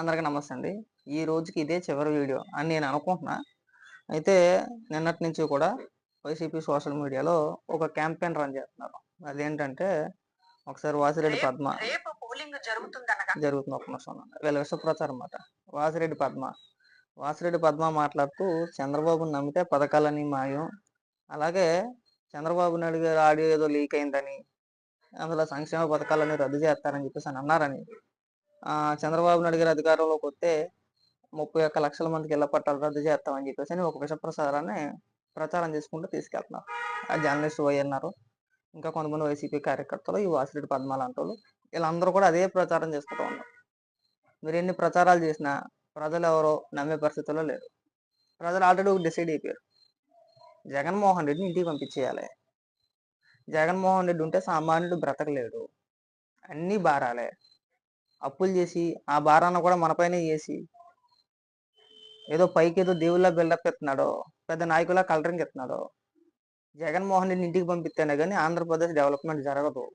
అందరికీ నమస్తే అండి ఈ రోజుకి ఇదే చివరి వీడియో అని నేను అనుకుంటున్నా. అయితే నిన్నటి నుంచి కూడా వైసీపీ సోషల్ మీడియాలో ఒక క్యాంపెయిన్ రన్ చేస్తున్నారు. అదేంటంటే ఒకసారి వాసిరెడ్డి పద్మ జరుగుతుంది. ఒక నిమిషం. వీళ్ళ విష ప్రచారం అన్నమాట వాసిరెడ్డి పద్మ. వాసిరెడ్డి పద్మ మాట్లాడుతూ చంద్రబాబుని నమ్మితే పథకాలని మాయం. అలాగే చంద్రబాబు నాయుడు గారి ఆడియో ఏదో లీక్ అయిందని. అందులో సంక్షేమ పథకాలని రద్దు చేస్తారని చెప్పేసి అని అన్నారని. చంద్రబాబు నాయుడు గారి అధికారంలోకి వస్తే ముప్పై ఒక్క లక్షల మందికి ఇళ్ళ పట్టాలు రద్దు చేస్తామని చెప్పేసి అని ఒక విషప్రసారాన్ని ప్రచారం చేసుకుంటూ తీసుకెళ్తున్నారు. ఆ జర్నలిస్ట్ పోయి అన్నారు ఇంకా కొంతమంది వైసీపీ కార్యకర్తలు ఈ వాసిరెడ్డి పద్మాలు అంటారు వీళ్ళందరూ కూడా అదే ప్రచారం చేసుకుంటూ ఉన్నారు. మీరు ఎన్ని ప్రచారాలు చేసినా ప్రజలు ఎవరో నమ్మే పరిస్థితుల్లో లేరు. ప్రజలు ఆల్రెడీ డిసైడ్ అయిపోయారు. జగన్మోహన్ రెడ్డిని ఇంటికి పంపించేయాలి. జగన్మోహన్ రెడ్డి ఉంటే సామాన్యుడు బ్రతకలేడు. అన్నీ భారాలే అప్పులు చేసి ఆ భారాన్ని కూడా మనపైనే చేసి ఏదో పైకి ఏదో దేవుళ్ళ బిల్డప్ ఎత్తున్నాడో పెద్ద నాయకులా కలరింగ్ ఎత్తున్నాడో జగన్మోహన్ రెడ్డిని ఇంటికి పంపిస్తేనే కానీ ఆంధ్రప్రదేశ్ డెవలప్మెంట్ జరగదు.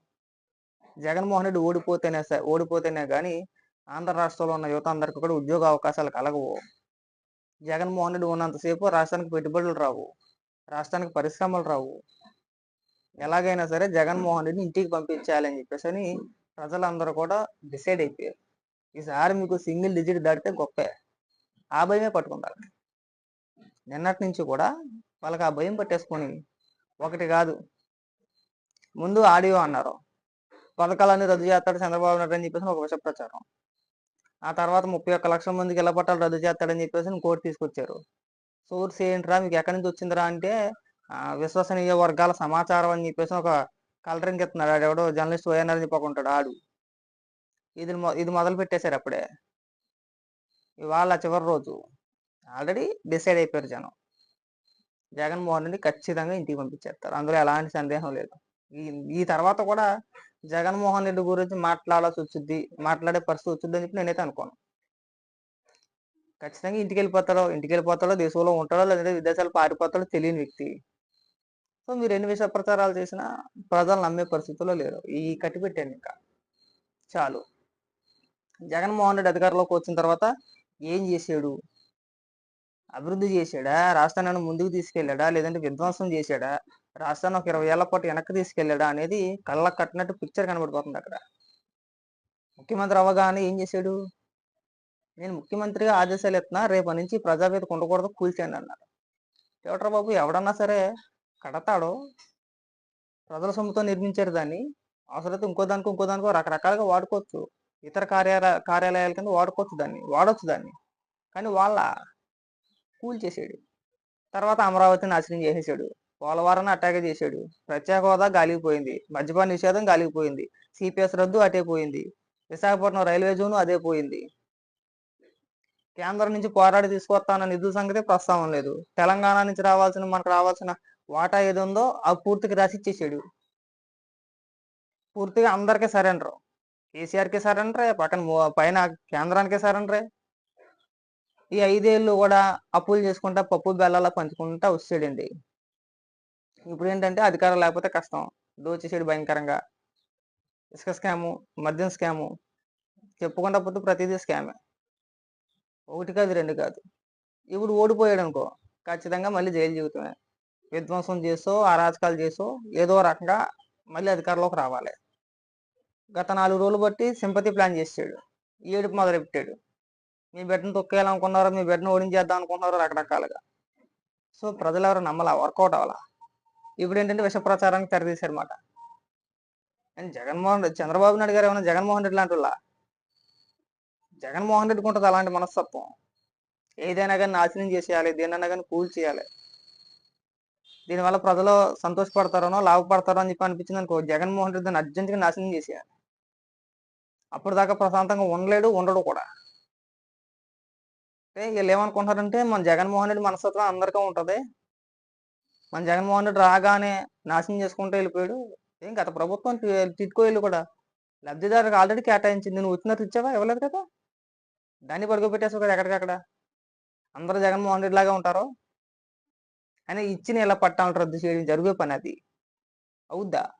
జగన్మోహన్ రెడ్డి ఓడిపోతేనే స- ఓడిపోతేనే కానీ ఆంధ్ర రాష్ట్రంలో ఉన్న యువత అందరికీ కూడా ఉద్యోగ అవకాశాలు కలగవు. జగన్మోహన్ రెడ్డి ఉన్నంతసేపు రాష్ట్రానికి పెట్టుబడులు రావు. రాష్ట్రానికి పరిశ్రమలు రావు. ఎలాగైనా సరే జగన్మోహన్ రెడ్డిని ఇంటికి పంపించాలని చెప్పేసి అని ప్రజలందరూ కూడా డిసైడ్ అయిపోయారు. ఈసారి మీకు సింగిల్ డిజిట్ దాటితే గొప్పే. ఆ భయమే పట్టుకుంటారు నిన్నటి నుంచి కూడా వాళ్ళకి ఆ భయం పట్టేసుకొని ఒకటి కాదు. ముందు ఆడియో అన్నారు. పథకాలన్నీ రద్దు చేస్తాడు చంద్రబాబు నాయుడు అని చెప్పేసి ఒక విష ప్రచారం. ఆ తర్వాత ముప్పై ఒక్క లక్షల మందికి ఇళ్ళ పట్టాలు రద్దు చేస్తాడని చెప్పేసి కోర్టు తీసుకొచ్చారు. సోర్స్ ఏంట్రా? మీకు ఎక్కడి నుంచి వచ్చిందిరా అంటే విశ్వసనీయ వర్గాల సమాచారం అని చెప్పేసి ఒక కలరింగ్ ఎత్తున్నాడు ఆడు ఎవడో జర్నలిస్ట్ ఓఎన్ఆర్ అని చెప్పకుంటాడు ఆడు. ఇది ఇది మొదలు పెట్టేశారు అప్పుడే. ఇవాళ చివరి రోజు. ఆల్రెడీ డిసైడ్ అయిపోయారు జనం. జగన్మోహన్ రెడ్డి ఖచ్చితంగా ఇంటికి పంపించేస్తారు. అందులో ఎలాంటి సందేహం లేదు. ఈ ఈ తర్వాత కూడా జగన్మోహన్ రెడ్డి గురించి మాట్లాడాల్సి వచ్చింది మాట్లాడే పరిస్థితి వచ్చింది అని చెప్పి నేనైతే అనుకోను. ఖచ్చితంగా ఇంటికి వెళ్ళిపోతాడో ఇంటికి వెళ్ళిపోతాడో దేశంలో ఉంటాడో లేదంటే విదేశాలు పారిపోతాడో తెలియని వ్యక్తి. సో మీరు ఎన్ని విషయ ప్రచారాలు చేసినా ప్రజలు నమ్మే పరిస్థితుల్లో లేరు. ఈ కట్టి పెట్టాను ఇంకా. చాలు. జగన్మోహన్ రెడ్డి అధికారంలోకి వచ్చిన తర్వాత ఏం చేశాడు అభివృద్ధి చేశాడా? రాష్ట్రాన్ని ముందుకు తీసుకెళ్ళాడా? లేదంటే విధ్వంసం చేశాడా? రాష్ట్రాన్ని ఒక ఇరవై ఏళ్ళ పాటు వెనక్కి తీసుకెళ్ళాడా? అనేది కళ్ళకు కట్టినట్టు పిక్చర్ కనబడిపోతుంది అక్కడ. ముఖ్యమంత్రి అవ్వగానే ఏం చేశాడు? నేను ముఖ్యమంత్రిగా ఆదేశాలు ఇస్తున్నా రేపటి నుంచి ప్రజావేదిక ఉండకూడదు కూల్చాను అన్నారు. ఎవట్రా బాబు ఎవడన్నా సరే కడతాడో ప్రజల సొమ్ముతో నిర్మించారు దాన్ని. అవసరమైతే ఇంకో దానికి ఇంకో దానికో రకరకాలుగా వాడుకోవచ్చు. ఇతర కార్యాలయ కార్యాలయాల కింద వాడుకోవచ్చు దాన్ని వాడొచ్చు దాన్ని. కానీ వాళ్ళ కూల్ చేసాడు. తర్వాత అమరావతిని నాశనం చేసేసాడు. పోలవరాన్ని అటాక్ చేశాడు ప్రత్యేక హోదా గాలిగిపోయింది మద్యపాన నిషేధం గాలిగిపోయింది సిపిఎస్ రద్దు అటే పోయింది. విశాఖపట్నం రైల్వే జోన్ అదే పోయింది. కేంద్రం నుంచి పోరాడి తీసుకొస్తానన్న నిధుల సంగతి ప్రస్తావం లేదు. తెలంగాణ నుంచి రావాల్సిన మనకు రావాల్సిన వాటా ఏది ఉందో ఆ పూర్తిగా రాసి ఇచ్చేసాడు. పూర్తిగా అందరికీ సరెండర్ కేసీఆర్కి సరెండరే పక్కన పైన కేంద్రానికి సరెండరే ఈ ఐదేళ్ళు కూడా అప్పులు చేసుకుంటా పప్పు బెల్లాల పంచుకుంటా వచ్చాడండి ఇప్పుడు ఏంటంటే అధికారం లేకపోతే కష్టం. దోచేసాడు భయంకరంగా. ఇసుక స్కాము మద్యం స్కాము చెప్పుకుంటా పోతే ప్రతిదీ స్కామే. ఒకటి కాదు రెండు కాదు. ఇప్పుడు ఓడిపోయాడు అనుకో ఖచ్చితంగా మళ్ళీ జైలు జీవితమే. విధ్వంసం చేసో అరాచకాలు చేసో ఏదో రకంగా మళ్ళీ అధికారంలోకి రావాలి. గత నాలుగు రోజులు బట్టి సింపతి ప్లాన్ చేసాడు ఏడుపు మొదలుపెట్టాడు. మీ బిడ్డను తొక్కేయాలనుకున్నారో? మీ బిడ్డను ఓడించేద్దాం అనుకున్నారో రకరకాలుగా. సో ప్రజలు ఎవరు నమ్మలా. వర్కౌట్ అవ్వాలా? ఇప్పుడు ఏంటంటే విష ప్రచారానికి తెరదీశారు మాట. అండ్ జగన్మోహన్ రెడ్డి చంద్రబాబు నాయుడు గారు ఏమైనా జగన్మోహన్ రెడ్డి లాంటి వాళ్ళ? జగన్మోహన్ రెడ్డికి ఉంటుంది అలాంటి మనస్తత్వం. ఏదైనా కానీ నాశనం చేసేయాలి దేనైనా కానీ కూల్ చేయాలి దీనివల్ల ప్రజలు సంతోషపడతారనో లాభపడతారో అని చెప్పి అనిపించింది అనుకో జగన్మోహన్ రెడ్డిని అర్జెంటుగా నాశనం చేసేయాలి. అప్పుడు దాకా ప్రశాంతంగా ఉండలేడు ఉండడు కూడా. అంటే వీళ్ళు ఏమనుకుంటారంటే మన జగన్మోహన్ రెడ్డి మనస్తత్వం అందరికీ ఉంటుంది. మన జగన్మోహన్ రెడ్డి రాగానే నాశనం చేసుకుంటూ వెళ్ళిపోయాడు. ఏం గత ప్రభుత్వం తిట్టుకో కూడా లబ్ధిదారులకు ఆల్రెడీ కేటాయించింది. నువ్వు వచ్చినట్టు ఇచ్చావా? ఇవ్వలేదు కదా? దాన్ని పడుకోబెట్టేసావు కదా ఎక్కడికక్కడ? అందరూ జగన్మోహన్ రెడ్డి లాగా ఉంటారు. అని ఇచ్చిన ఇలా పట్టాలను రద్దు చేయడం జరిగే పని అది. అవుద్దా?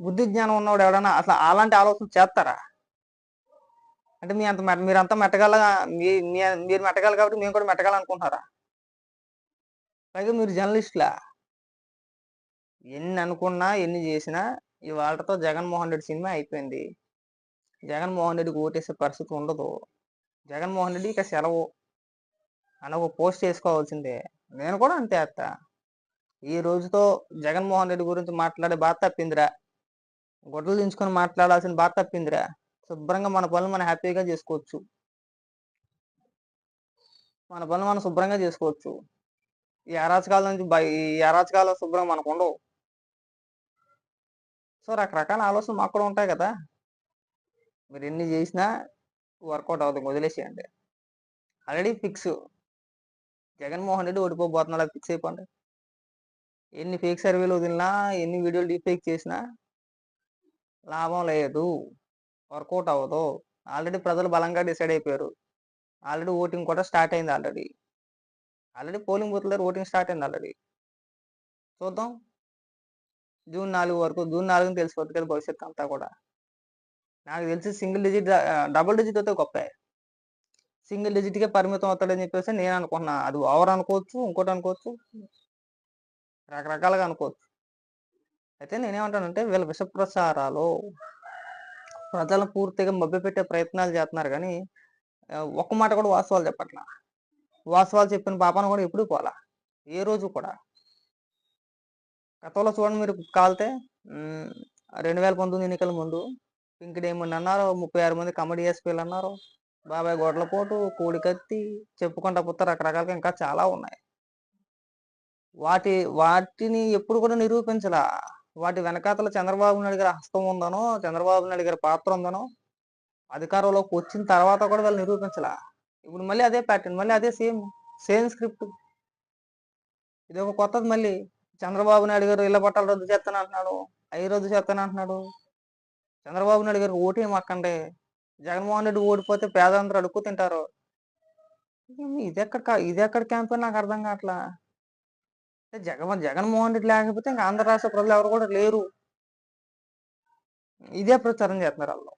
బుద్ధి జ్ఞానం ఉన్నవాడు ఎవడన్నా అసలు అలాంటి ఆలోచన చేస్తారా? అంటే మీ అంత మీరంతా మెట్టగల మీ- మీరు మెట్టగల కాబట్టి మేము కూడా మెట్టగాలనుకుంటున్నారా పైగా మీరు జర్నలిస్టులా? ఎన్ని అనుకున్నా ఎన్ని చేసినా ఈ వాళ్ళతో జగన్మోహన్ రెడ్డి సినిమా అయిపోయింది. జగన్మోహన్ రెడ్డికి ఓటేసే పరిస్థితి ఉండదు. జగన్మోహన్ రెడ్డి ఇక సెలవు. అని ఒక పోస్ట్ చేసుకోవాల్సిందే నేను కూడా అంతే అత్త. ఈ రోజుతో జగన్మోహన్ రెడ్డి గురించి మాట్లాడే బాధ తప్పిందిరా. గొడ్డలు దించుకొని మాట్లాడాల్సిన బాధ తప్పిందిరా. శుభ్రంగా మన పనులు మనం హ్యాపీగా చేసుకోవచ్చు. మన పనులు మనం శుభ్రంగా చేసుకోవచ్చు. ఈ అరాచకాల నుంచి బయ- ఈ అరాచకాలు శుభ్రంగా మనకు ఉండవు. సో రకరకాల ఆలోచనలు మాకు కూడా ఉంటాయి కదా. మీరు ఎన్ని చేసినా వర్కౌట్ అవుతుంది వదిలేసేయండి. Already fix. జగన్మోహన్ రెడ్డి ఓడిపోబోతున్నాడు అది ఫిక్స్ అయిపోండి. ఎన్ని ఫేక్ సర్వేలు వదిలినా ఎన్ని వీడియోలు డీఫేక్ చేసినా లాభం లేదు. వర్కౌట్ అవ్వదు. ఆల్రెడీ ప్రజలు బలంగా డిసైడ్ అయిపోయారు. ఆల్రెడీ ఓటింగ్ కూడా స్టార్ట్ అయింది ఆల్రెడీ. ఆల్రెడీ పోలింగ్ బూత్ దగ్గర ఓటింగ్ స్టార్ట్ అయింది ఆల్రెడీ. చూద్దాం. జూన్ నాలుగు వరకు జూన్ నాలుగుని తెలిసిపోతుంది కదా భవిష్యత్తు అంతా కూడా. నాకు తెలిసి సింగిల్ డిజిట్ డబుల్ డిజిట్ అయితే గొప్ప. సింగిల్ డిజిట్కే పరిమితం అవుతాడని చెప్పేసి నేను అనుకున్నా అది ఓవర్ అనుకోవచ్చు ఇంకోటి అనుకోవచ్చు రకరకాలుగా అనుకోవచ్చు. అయితే నేనేమంటానంటే వీళ్ళ విషప్రసారాలు ప్రజలను పూర్తిగా మభ్యపెట్టే ప్రయత్నాలు చేస్తున్నారు కానీ ఒక్క మాట కూడా వాస్తవాలు చెప్పట్లా. వాస్తవాలు చెప్పిన పాపాను కూడా ఎప్పుడు పోలా. ఏ రోజు కూడా. గతంలో చూడండి మీరు కాలితే రెండు వేల పంతొమ్మిది ఎన్నికల ముందు పింక్ డైమండ్ అన్నారు ముప్పై ఆరు మంది కమెడీ ఎస్పీలు అన్నారు బాబాయ్ గొడ్లపోటు కోడి కత్తి చెప్పుకుంటా పుత్త రకరకాలుగా ఇంకా చాలా ఉన్నాయి. వాటి వాటిని ఎప్పుడు కూడా నిరూపించలా. వాటి వెనకాతల చంద్రబాబు నాయుడు గారి హస్తం ఉందనో చంద్రబాబు నాయుడు గారి పాత్ర ఉందనో అధికారంలోకి వచ్చిన తర్వాత కూడా వాళ్ళు నిరూపించలా. ఇప్పుడు మళ్ళీ అదే ప్యాటర్న్ మళ్ళీ అదే సేమ్ సేమ్ స్క్రిప్ట్ ఇది ఒక కొత్తది మళ్ళీ. చంద్రబాబు నాయుడు గారు ఇళ్ళ పట్టాలు రద్దు చేస్తాను అంటున్నాడు అవి రద్దు చేస్తాను అంటున్నాడు చంద్రబాబు నాయుడు గారు ఓటేం అక్కండి? జగన్మోహన్ రెడ్డి ఓడిపోతే పేదందరూ అడుక్కు తింటారు. ఇది ఎక్కడ ఇది ఎక్కడ క్యాంపెయిన్ నాకు అర్థం కావట్లా? జగన్ జగన్మోహన్ రెడ్డి లేకపోతే ఇంకా ఆంధ్ర రాష్ట్ర ప్రజలు ఎవరు కూడా లేరు. ఇదే ప్రచారం చేస్తున్నారు వాళ్ళు.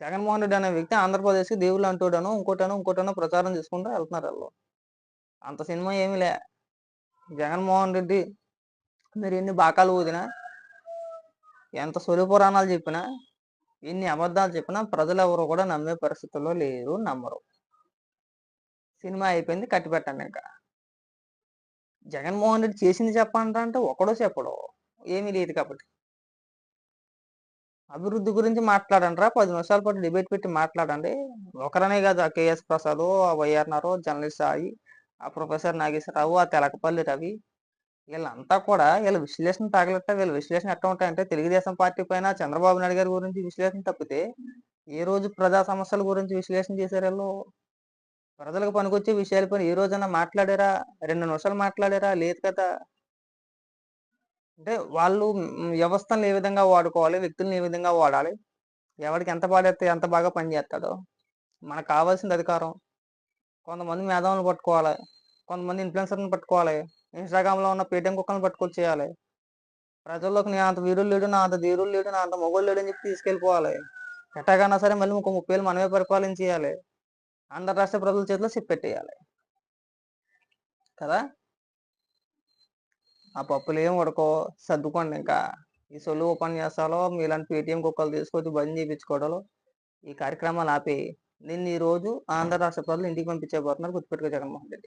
జగన్మోహన్ రెడ్డి అనే వ్యక్తి ఆంధ్రప్రదేశ్కి దేవుళ్ళు అంటూడను ఇంకోటనో ఇంకోటనో ప్రచారం చేసుకుంటూ వెళ్తున్నారు వాళ్ళు. అంత సినిమా ఏమీ లే. జగన్మోహన్ రెడ్డి మీరు ఎన్ని బాకాలు ఊదినా ఎంత సొలి పురాణాలు చెప్పినా ఎన్ని అబద్ధాలు చెప్పినా ప్రజలు ఎవరు కూడా నమ్మే పరిస్థితుల్లో లేరు నమ్మరు. సినిమా అయిపోయింది కట్టిపెట్టండి ఇంకా. జగన్మోహన్ రెడ్డి చేసింది చెప్పండి అంటే ఒకడో చెప్పడో ఏమీ లేదు కాబట్టి. అభివృద్ధి గురించి మాట్లాడండిరా పది నిమిషాల పాటు డిబేట్ పెట్టి మాట్లాడండి. ఒకరనే కాదు ఆ కేఎస్ ప్రసాద్ ఆ వైఆర్నారు జర్నలిస్ట్ సాయి ఆ ప్రొఫెసర్ నాగేశ్వరరావు ఆ తెలకపల్లి రవి వీళ్ళంతా కూడా వీళ్ళ విశ్లేషణ తగలట వీళ్ళ విశ్లేషణ ఎట్లా ఉంటాయంటే తెలుగుదేశం పార్టీ పైన చంద్రబాబు నాయుడు గారి గురించి విశ్లేషణ తప్పితే ఏ రోజు ప్రజా సమస్యల గురించి విశ్లేషణ చేశారు వీళ్ళు? ప్రజలకు పనికొచ్చే విషయాలపైన ఏ రోజైనా మాట్లాడారా? రెండు నిమిషాలు మాట్లాడారా? లేదు కదా? అంటే వాళ్ళు వ్యవస్థను ఏ విధంగా వాడుకోవాలి? వ్యక్తులను ఏ విధంగా వాడాలి? ఎవరికి ఎంత పాడేస్తే ఎంత బాగా పనిచేస్తాడో మనకు కావాల్సింది అధికారం. కొంతమంది మేధావులను పట్టుకోవాలి. కొంతమంది ఇన్ఫ్లుయెన్సర్ని పట్టుకోవాలి. ఇన్స్టాగ్రామ్లో ఉన్న పేటిఎం కుక్కలను పట్టుకొచ్చేయాలి ప్రజల్లోకి నేను అంత వీరులు లేడు నా అంత ధీరులు లేడు నా అంత మొగోళ్ళు లేడు అని చెప్పి తీసుకెళ్ళిపోవాలి. ఎట్టాగైనా సరే మళ్ళీ ఇంకో ముప్పై వేలు మనమే పరిపాలన చేయాలి. ఆంధ్ర రాష్ట్ర ప్రజల చేతిలో సిప్పెట్టేయాలి కదా? ఆ పప్పులు ఏం ఉడకో? సర్దుకోండి ఇంకా. ఈ సొల్లు ఉపన్యాసాలు మీలాంటి పేటీఎం కుక్కలు తీసుకొచ్చి బంద్ చేయించుకోవడాలు ఈ కార్యక్రమాలు ఆపి నిన్న ఈ రోజు ఆంధ్ర రాష్ట్ర ప్రజలు ఇంటికి పంపించబోతున్నారు గుర్తుపెట్టుకో జగన్మోహన్ రెడ్డి.